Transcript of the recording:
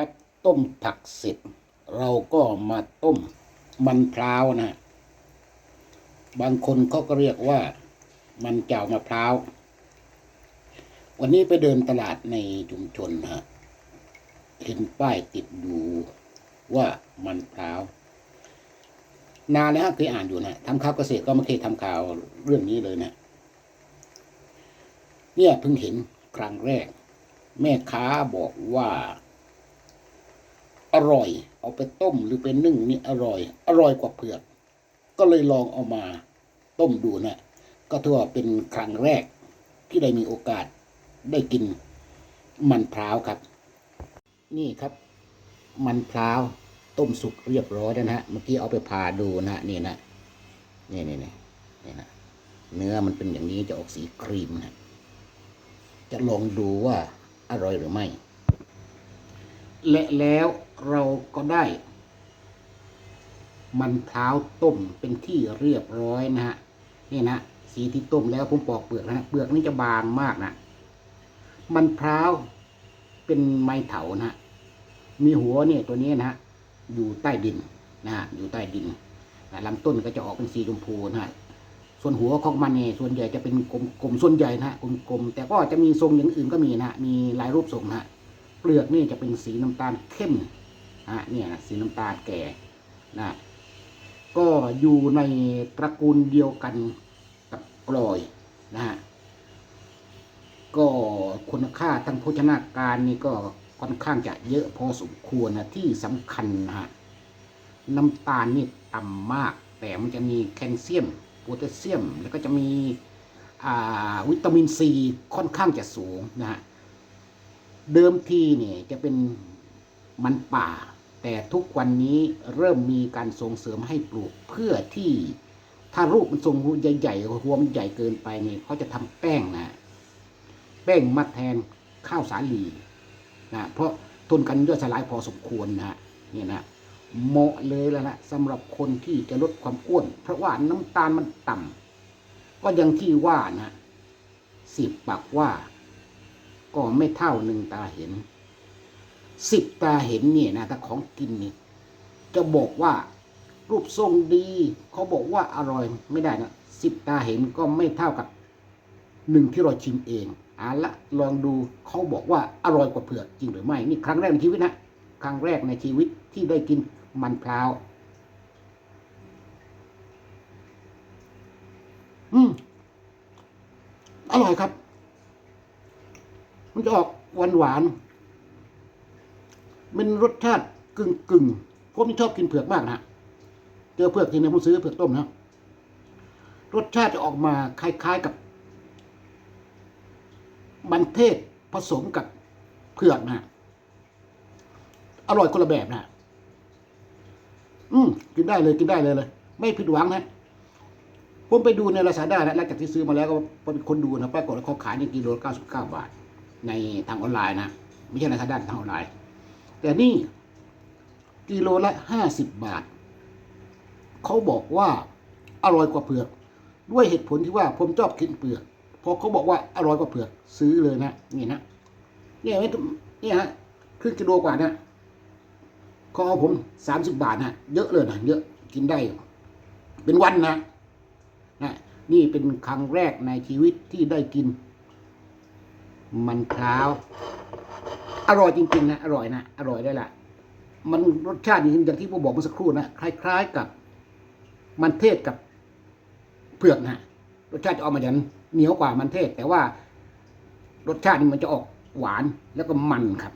ครับต้มผักเสร็จ เราก็มาต้มมันพร้าวนะ บางคนเขาก็เรียกว่า มันเจ้ามะพร้าว วันนี้ไปเดินตลาดในชุมชนฮะเห็นป้ายติดอยู่ว่ามันพร้าวนานแล้วเคยอ่านอยู่นะทำข่าวเกษตรก็ไม่เคยทำข่าวเรื่องนี้เลยนะ เนี่ยเพิ่งเห็นครั้งแรก แม่ค้าบอกว่า อร่อย เอาไปต้มหรือไปนึ่งนี่อร่อย อร่อยกว่าเผือก ก็เลยลองเอามาต้มดูนะ ก็ถือว่าเป็นครั้งแรกที่ได้มีโอกาสได้กินมันพร้าวครับ นี่ครับ มันพร้าวต้มสุกเรียบร้อยแล้วนะฮะเมื่อกี้เอาไปผ่าดูนะนี่นะนี่นี่นี่นี่นะเนื้อมันเป็นอย่างนี้จะออกสีครีมนะจะลองดูว่าอร่อยหรือไม่ และแล้วเราก็ได้ มันเท้าต้มเป็นที่เรียบร้อยนะฮะนี่นะสีที่ต้มแล้วผมปอกเปลือกนะเปลือกนี่จะบางมากนะมันพร้าวเป็นไม้เถานะฮะมีหัวเนี่ยตัวนี้นะฮะอยู่ใต้ดินนะฮะอยู่ใต้ดินนะลำต้นก็จะออกเป็นสีชมพูนะฮะส่วนหัวของมันเนี่ยส่วนใหญ่จะเป็นกลมๆส่วนใหญ่นะฮะกลมๆแต่ก็จะมีทรงอย่างอื่นก็มีนะฮะมีหลายรูปทรงนะฮะ เปลือกนี่จะเป็นสีน้ำตาลเข้มนะเนี่ยสีน้ำตาลแก่นะก็อยู่ในตระกูลเดียวกันกับกลอยนะฮะก็คุณค่าทางโภชนาการนี่ก็ค่อนข้างจะเยอะพอสมควรนะที่สำคัญนะฮะน้ำตาลนี่ต่ำมาก แต่มันจะมีแคลเซียมโพแทสเซียม แล้วก็จะมีวิตามินซีค่อนข้างจะสูงนะฮะ เดิมทีเนี่ยจะเป็นมันป่า แต่ทุกวันนี้เริ่มมีการส่งเสริมให้ปลูกเพื่อที่ถ้ารูปมันทรงใหญ่ๆหัวมันใหญ่เกินไปเนี่ยเขาจะทำแป้งนะ แป้งมาแทนข้าวสาลีนะเพราะทนกันย่อยสลายพอสมควรนะนี่นะเหมาะเลยแล้วนะสำหรับคนที่จะลดความอ้วน เพราะว่าน้ำตาลมันต่ำก็ยังที่ว่านะสิบปากว่า ก็ไม่เท่าหนึ่งตาเห็นสิบตาเห็นเนี่ยนะถ้าของกินเนี่ยจะบอกว่ารูปทรงดี เขาบอกว่าอร่อยไม่ได้นะสิบตาเห็นก็ไม่เท่ากับหนึ่งที่เราชิมเองเอาละลองดูเขาบอกว่าอร่อยกว่าเผือกจริงหรือไม่นี่ครั้งแรกในชีวิตนะครั้งแรกในชีวิตที่ได้กินมันพร้าวอืมอร่อยครับ มันจะออกหวานหวานเป็นรสชาติกึ่งกึ่งๆผมนี่ชอบกินเผือกมากนะเจอเผือกทีนึงผมซื้อเผือกต้มนะรสชาติจะออกมาคล้าย ๆกับมันเทศผสมกับเผือกนะอร่อยคนละแบบนะอืมกินได้เลยกินได้เลยเลย ไม่ผิดหวังนะผมไปดูในลาซาด้านะหลังจากที่ซื้อมาแล้วก็เป็นคนดูนะปรากฏว่าเขาขายในกิโลละ99บาท ในทางออนไลน์นะ ไม่ใช่ในลาซาด้านทางออนไลน์ แต่นี่กิโลละ50บบาท เขาบอกว่าอร่อยกว่าเผือก ด้วยเหตุผลที่ว่าผมชอบกินเปลือกพอเขาบอกว่าอร่อยกว่าเผือกซื้อเลยนะนี่นะเนี่ยไม่ต้องเนี่ยฮะครึ่งกิโลกว่านะเขาเอาผมสามสิบบาทนะเยอะเลยนะเยอะกินได้ เป็นวันนะนะนี่เป็นครั้งแรกในชีวิตที่ได้กิน มันพร้าว อร่อยจริง ๆ นะ อร่อยนะ อร่อยได้ละ มันรสชาติอย่างที่ผมบอกเมื่อสักครู่นะ คล้าย ๆกับ มันเทศกับเผือกนะรสชาติจะออกมาอย่างเหนียวกว่ามันเทศ แต่ว่ารสชาตินี่มันจะออกหวานแล้วก็มันครับ